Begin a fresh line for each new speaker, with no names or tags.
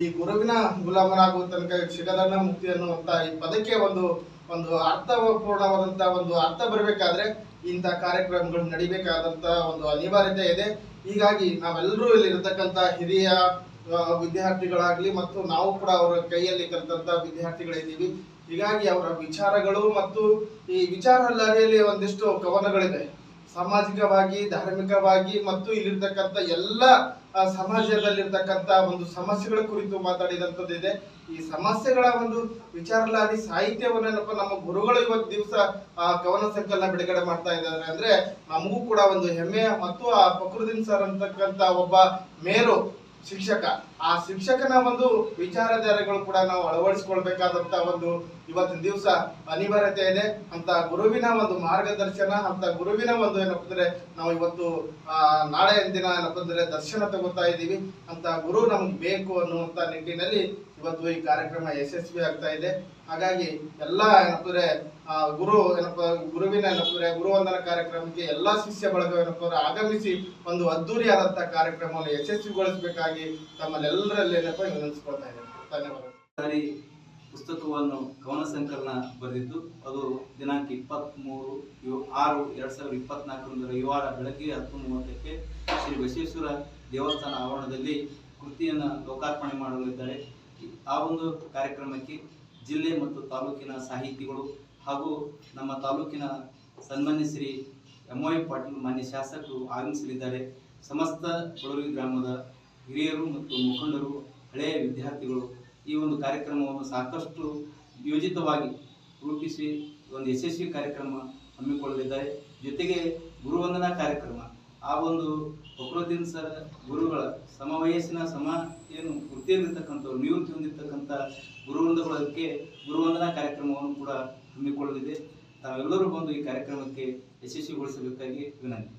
ಈ ಗುರುವಿನ ಗುಲಾಮನಾಗುವ ತನಕ ಶಿಖರನ ಮುಕ್ತಿ ಅನ್ನುವಂತ ಈ ಪದಕ್ಕೆ ಒಂದು ಒಂದು ಅರ್ಥಪೂರ್ಣವಾದಂತ ಒಂದು ಅರ್ಥ ಬರಬೇಕಾದ್ರೆ ಇಂಥ ಕಾರ್ಯಕ್ರಮಗಳು ನಡಿಬೇಕಾದಂತ ಒಂದು ಅನಿವಾರ್ಯತೆ ಇದೆ. ಹೀಗಾಗಿ ನಾವೆಲ್ಲರೂ ಇಲ್ಲಿ ಇರತಕ್ಕಂತ ಹಿರಿಯ ವಿದ್ಯಾರ್ಥಿಗಳಾಗ್ಲಿ ಮತ್ತು ನಾವು ಕೂಡ ಅವರ ಕೈಯಲ್ಲಿ ಕಲಿತಂತ ವಿದ್ಯಾರ್ಥಿಗಳಿದ್ದೀವಿ. ಹೀಗಾಗಿ ಅವರ ವಿಚಾರಗಳು ಮತ್ತು ಈ ವಿಚಾರ ಲಹರಿಯಲ್ಲಿ ಒಂದಿಷ್ಟು ಕವನಗಳಿದೆ ಸಾಮಾಜಿಕವಾಗಿ, ಧಾರ್ಮಿಕವಾಗಿ, ಮತ್ತು ಇಲ್ಲಿರ್ತಕ್ಕಂಥ ಎಲ್ಲ ಸಮಾಜದಲ್ಲಿರ್ತಕ್ಕಂಥ ಒಂದು ಸಮಸ್ಯೆಗಳ ಕುರಿತು ಮಾತಾಡಿದಂಥದ್ದು ಇದೆ ಈ ಸಮಸ್ಯೆಗಳ ಒಂದು ವಿಚಾರಲಾದಿ ಸಾಹಿತ್ಯವನ್ನೇನಪ್ಪ ನಮ್ಮ ಗುರುಗಳು ಇವತ್ತು ದಿವಸ, ಆ ಕವನ ಸಂಕಲನ ಬಿಡುಗಡೆ ಮಾಡ್ತಾ ಇದ್ದಾರೆ ಅಂದ್ರೆ ನಮಗೂ ಕೂಡ ಒಂದು ಹೆಮ್ಮೆ ಮತ್ತು ಆ ಫಕ್ರುದ್ದೀನ್ ಸರ್ ಅಂತಕ್ಕಂಥ ಒಬ್ಬ ಮೇರು ಶಿಕ್ಷಕ ಆ ಶಿಕ್ಷಕನ ಒಂದು ವಿಚಾರಧಾರೆಗಳು ಕೂಡ ನಾವು ಅಳವಡಿಸಿಕೊಳ್ಬೇಕಾದಂತ ಒಂದು ಇವತ್ತಿನ ದಿವಸ ಅನಿವಾರ್ಯತೆ ಇದೆ. ಅಂತ ಗುರುವಿನ ಒಂದು ಮಾರ್ಗದರ್ಶನ, ಅಂತ ಗುರುವಿನ ಒಂದು ಏನಪ್ಪ ಅಂದ್ರೆ ನಾವು ಇವತ್ತು ನಾಳೆ ದಿನ ಏನಪ್ಪ ಅಂದ್ರೆ ದರ್ಶನ ತಗೋತಾ ಇದ್ದೀವಿ. ಅಂತ ಗುರು ನಮ್ಗೆ ಬೇಕು ಅನ್ನುವಂತ ನಿಟ್ಟಿನಲ್ಲಿ ಇವತ್ತು ಈ ಕಾರ್ಯಕ್ರಮ ಯಶಸ್ವಿ ಆಗ್ತಾ ಇದೆ. ಹಾಗಾಗಿ ಎಲ್ಲ ಏನಪ್ಪ ಅಂದ್ರೆ, ಆ, ಗುರು ಏನಪ್ಪ, ಗುರುವಿನ ಏನಪ್ಪ ಅಂದ್ರೆ ಗುರುವಂದನ ಕಾರ್ಯಕ್ರಮಕ್ಕೆ ಎಲ್ಲಾ ಶಿಷ್ಯ ಬಳಗ ಏನಪ್ಪ ಆಗಮಿಸಿ ಒಂದು ಅದ್ದೂರಿಯಾದಂತ ಕಾರ್ಯಕ್ರಮವನ್ನು ಯಶಸ್ವಿಗೊಳಿಸಬೇಕಾಗಿ
ಸಾರಿ, ಪುಸ್ತಕವನ್ನು ಕವನ ಸಂಕಲನ ಬರೆದಿದ್ದು, ಅದು ದಿನಾಂಕ ಇಪ್ಪತ್ತ್ಮೂರು ಯು ಆರು, ಎರಡ್ ಸಾವಿರದ ಇಪ್ಪತ್ನಾಲ್ಕರಂದು ರವಿವಾರ ಬೆಳಗ್ಗೆ ಹತ್ತು ಮೂವತ್ತಕ್ಕೆ ಶ್ರೀ ಬಸವೇಶ್ವರ ದೇವಸ್ಥಾನ ಆವರಣದಲ್ಲಿ ಕೃತಿಯನ್ನು ಲೋಕಾರ್ಪಣೆ ಮಾಡಲಿದ್ದಾರೆ. ಆ ಒಂದು ಕಾರ್ಯಕ್ರಮಕ್ಕೆ ಜಿಲ್ಲೆ ಮತ್ತು ತಾಲೂಕಿನ ಸಾಹಿತಿಗಳು ಹಾಗೂ ನಮ್ಮ ತಾಲೂಕಿನ ಸನ್ಮಾನ್ಯ ಶ್ರೀ ಎಂ ಪಾಟೀಲ್ ಮಾನ್ಯ ಶಾಸಕರು ಆಗಮಿಸಲಿದ್ದಾರೆ. ಸಮಸ್ತ ಕೊಡಲಿ ಗ್ರಾಮದ ಹಿರಿಯರು ಮತ್ತು ಮುಖಂಡರು, ಹಳೆಯ ವಿದ್ಯಾರ್ಥಿಗಳು ಈ ಒಂದು ಕಾರ್ಯಕ್ರಮವನ್ನು ಸಾಕಷ್ಟು ಯೋಜಿತವಾಗಿ ರೂಪಿಸಿ ಒಂದು ಯಶಸ್ವಿ ಕಾರ್ಯಕ್ರಮ ಹಮ್ಮಿಕೊಳ್ಳಲಿದ್ದಾರೆ. ಜೊತೆಗೆ ಗುರುವಂದನಾ ಕಾರ್ಯಕ್ರಮ, ಆ ಒಂದು ಫಕ್ರುದ್ದೀನ್ ಸರ್ ಗುರುಗಳ ಸಮವಯಸ್ಸಿನ ಸಮ ಏನು ವೃತ್ತಿಯಲ್ಲಿರ್ತಕ್ಕಂಥವ್ರು ನಿವೃತ್ತಿ ಹೊಂದಿರತಕ್ಕಂಥ ಗುರುವೃಂದಗಳಕ್ಕೆ ಗುರುವಂದನಾ ಕಾರ್ಯಕ್ರಮವನ್ನು ಕೂಡ ಹಮ್ಮಿಕೊಳ್ಳಲಿದೆ. ತಾವೆಲ್ಲರೂ ಬಂದು ಈ ಕಾರ್ಯಕ್ರಮಕ್ಕೆ ಯಶಸ್ವಿಗೊಳಿಸಬೇಕಾಗಿ ವಿನಂತಿ.